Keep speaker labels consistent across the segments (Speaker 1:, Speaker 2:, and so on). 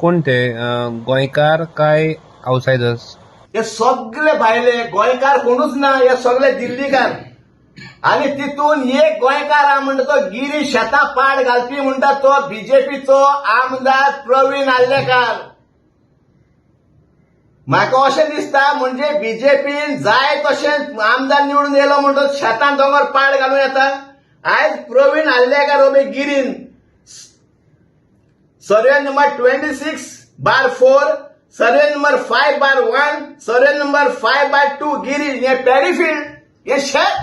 Speaker 1: कोण ते गोंयकार काय आउटसायडर्स
Speaker 2: हे सगळे भायले गोंयकार कोणूच ना हे सगळे दिल्लीकार. आणि तितून एक गोंयकार हा म्हणटा तो गिरी शेतां पाड घालपी म्हणटा तो बीजेपीचो आमदार प्रवीण आल्लेकार म्हाका अशें दिसता म्हणजे बीजेपीन जाय तशें आमदार निवडून येयलो म्हणटो शेतान दोंगर पाड घालूं येता. आयज प्रवीण आल्लेकार हो green. Survey number twenty six bar four survey number five bar one survey number five bar two गिरी ये पॅरीफिल्ड हे शेत.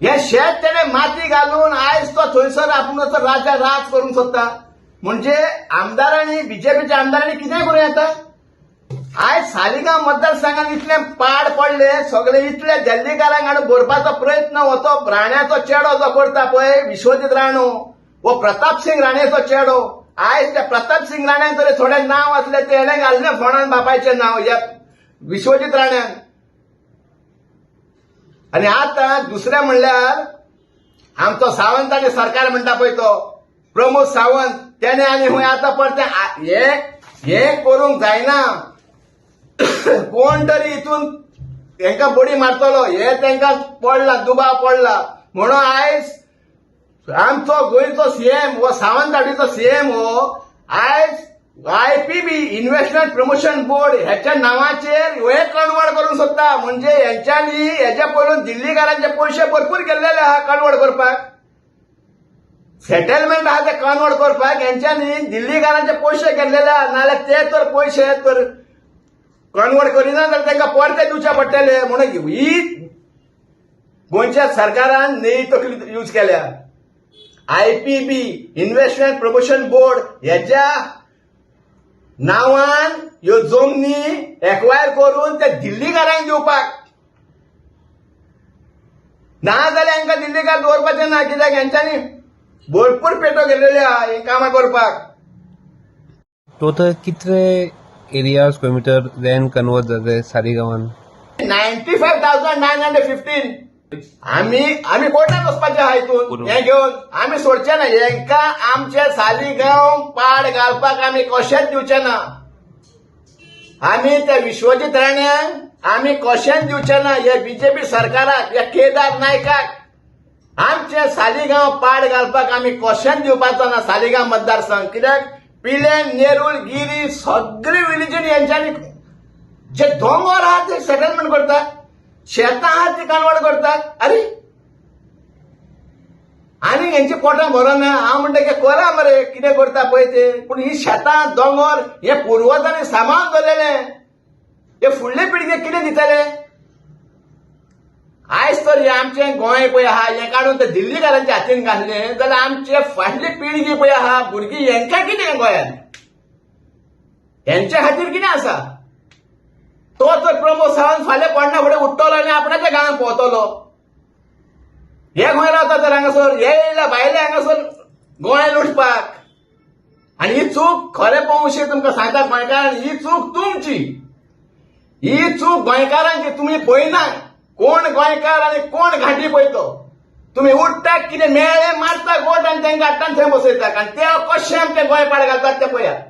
Speaker 2: हे शेत तेणे माती घालून आयज तो थंयसर आपण राजा राज करूंक सोदता म्हणजे आमदारांनी बीजेपीच्या आमदारांनी किती करूं येता? आयज सालिगांव मतदारसंघात इतले पाड पडले सगळे इतले दिल्लीकारांक हाडून भरपाचो प्रयत्न होतो राण्याचो चेडो जो करता पळय विश्वजीत राणो. वो प्रताप सिंग राणेचो चेडो। आयज त्या प्रताप सिंग राण्याक तरी थोडे नाव असले ते हेणे घालले फोंडान बापायचें नाव या विश्वजीत राण्यान आणि आता दुसरें म्हणल्यार आमचो सावंतांनी सरकार म्हणटा पळय तो प्रमोद सावंत त्याने आनी खंय आतां परते हे हे करूंक जायना. कोण तरी हितून तांकां बडी मारतलो हे तांकां पडला दुबाव पडला. म्हणून आयज आमचो गोंयचो सीएम हो सावंतवाडीचो सीएम हो आयज आयपीबी इन्व्हेस्टमेंट प्रमोशन बोर्ड ह्याच्या नावाचेर हे कन्वर्ट करूंक सोदता म्हणजे हेंच्यांनी हेच्या पयलून दिल्लीकारांचे पयशे भरपूर गेल्लेले आहा कन्वर्ट करपाक. सेटलमेंट आहा ते कन्वर्ट करपाक हेंच्यांनी दिल्लीकारांचे पयशे गेल्लेले आहा नाजाल्यार ते तर पयशे तर कन्वर्ट करिना जाल्यार तांकां परते दिवचे पडटले म्हणून ही गोंयच्या सरकारान नेही तकली यूज केल्या. आयपीबी इन्व्हेस्टमेंट प्रमोशन बोर्ड ह्याच्या नावान ह्यो जमनी एक्वायर करून ते दिल्लीकारांक दिवपाक. ना जाल्यार हांकां दिल्लीकार दवरपाचें ना कित्याक? हेंच्यांनी भरपूर पेटो गेलेले आहा ही कामां करपाक.
Speaker 1: टोटल कितले area square metre land convert जाते सारीगांवान?
Speaker 2: Ninety five thousand nine hundred fifteen आम्ही आम्ही कोर्टात वचपाचे आहा हितून हे घेऊन आम्ही सोडचे ना हेंका आमचे सालीगांव पाड घालपाक आम्ही कशेंच दिवचे ना? आम्ही त्या विश्वजीत राण्याक आम्ही कशेंच दिवचे ना? हे बीजेपी सरकाराक या केदार नायकाक आमचे सालीगांव पाड घालपाक आम्ही कशेंच दिवपाचो ना? सालीगांव मतदारसंघ. कित्याक? पिलेन नेरूल गिरी सगळी रिलीजन यांच्यानी जे दोंगर आहात ते सेटलमेंट करतात. शेतां आहात ती करतात अरे! आनी हेंची पोटां भरना हांव म्हणटा की करा मरे कितें करता पळय ते पूण ही शेतां दोंगर हे पुर्वजांनी सांबाळून दवरलेले हे फुडले पिळगेक कितें दितले आयज तर हे आमचें गोंय पळय आहा हें काडून ते दिल्लीकारांच्या हातीन घातलें. जाल्यार आमचे फाटली पिळगी पळय आहा भुरगीं हेंकां कितें गोंयांत? हेंच्या खातीर कितें आसा? तर फाल्यां पडना फुडें उठतलो आनी आपणाच्या गांवांत पोवतलो हे खंय रावता तर हांगासर हे येयला भायले हांगासर गोंय लुटपाक आनी ही चूक खरें पळोवशी तुमकां सांगता गोंयकार ही चूक तुमची. ही चूक गोंयकारांची तुमी पळयना. कोण गोंयकार आनी कोण घाटी पळयतो. तुमी उठटाक कितें मेळ्ळें मारता गोट आनी तेंकां हाडटा आनी थंय बसयतात. आनी ते कशें आमचें गोंय पाड घालतात ते पळयात?